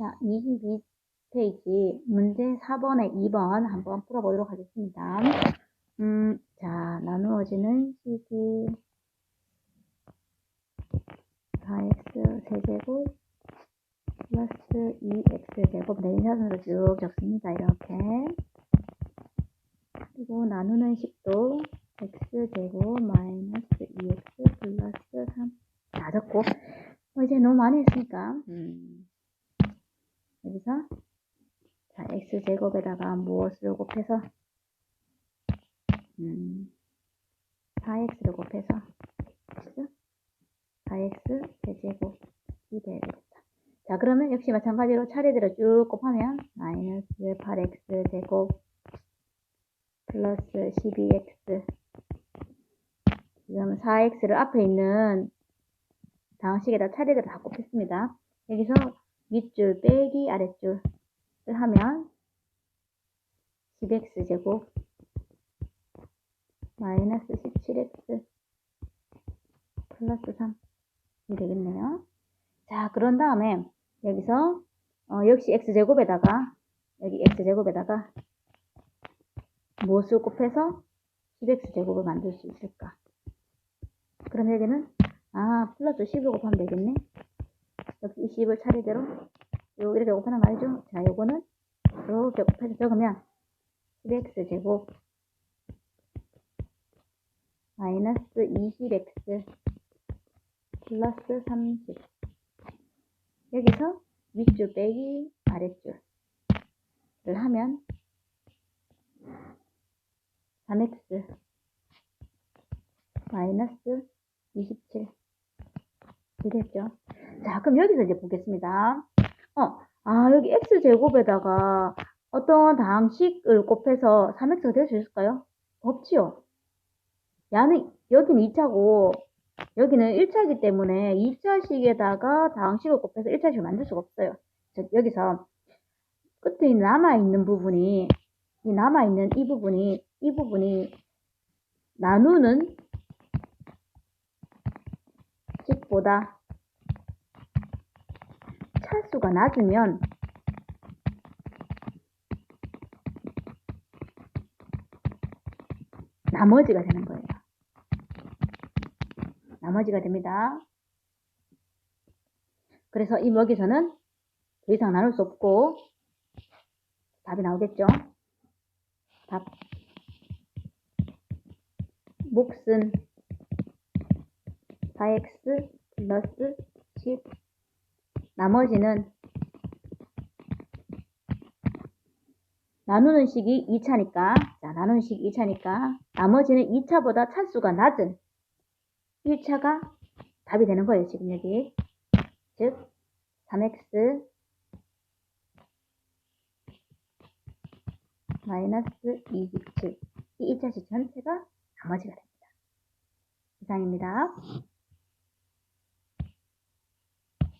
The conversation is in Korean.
자, 22페이지 문제 4번에 2번 한번 풀어보도록 하겠습니다. 음, 자, 나누어지는 식이 4x 세제곱 플러스 2x 제곱 내리사선으로 쭉 적습니다. 이렇게. 그리고 나누는 식도 x제곱 마이너스 2x 플러스 3. 다 적고, 어, 이제 너무 많이 했으니까, 음, 여기서, 자, x제곱에다가 무엇을 곱해서, 음, 4x를 곱해서, 그죠? 4x 세제곱이 되겠다. 자, 그러면 역시 마찬가지로 차례대로 쭉 곱하면, 마이너스 8x 제곱, 플러스 12x, 지금 4x를 앞에 있는 방식에다 차례대로 다 곱했습니다. 여기서 윗줄 빼기 아랫줄을 하면 10x 제곱 마이너스 17x 플러스 3이 되겠네요. 자, 그런 다음에 여기서 어, 역시 x제곱에다가 여기 x제곱에다가 무엇을 곱해서 10x제곱을 만들 수 있을까? 그럼 여기는 아 플러스 10을 곱하면 되겠네. 여기 20을 차례대로 요 이렇게 곱하는 말이죠. 자 요거는 이렇게 곱해서 적으면 10x제곱 마이너스 20x 플러스 30 여기서 윗줄 빼기 아랫줄을 하면 3x 마이너스 27 되겠죠? 자, 그럼 여기서 이제 보겠습니다. 어, 아, 여기 x제곱에다가 어떤 다항식을 곱해서 3x가 될 수 있을까요? 없지요? 야는, 여기는 2차고, 여기는 1차이기 때문에 2차식에다가 다항식을 곱해서 1차식을 만들 수가 없어요. 자, 여기서 끝에 남아있는 부분이, 이 남아있는 이 부분이, 이 부분이 나누는 식보다 차수가 낮으면 나머지가 되는 거예요. 나머지가 됩니다. 그래서 이 여기서는 더 이상 나눌 수 없고 답이 나오겠죠? 답. 몫은 4x 플러스 10 나머지는 나누는 식이 2차니까. 자 나누는 식이 2차니까 나머지는 2차보다 차수가 낮은 1차가 답이 되는 거예요 지금 여기. 즉 3x 마이너스 27이 1차식 전체가 나머지가 됩니다. 이상입니다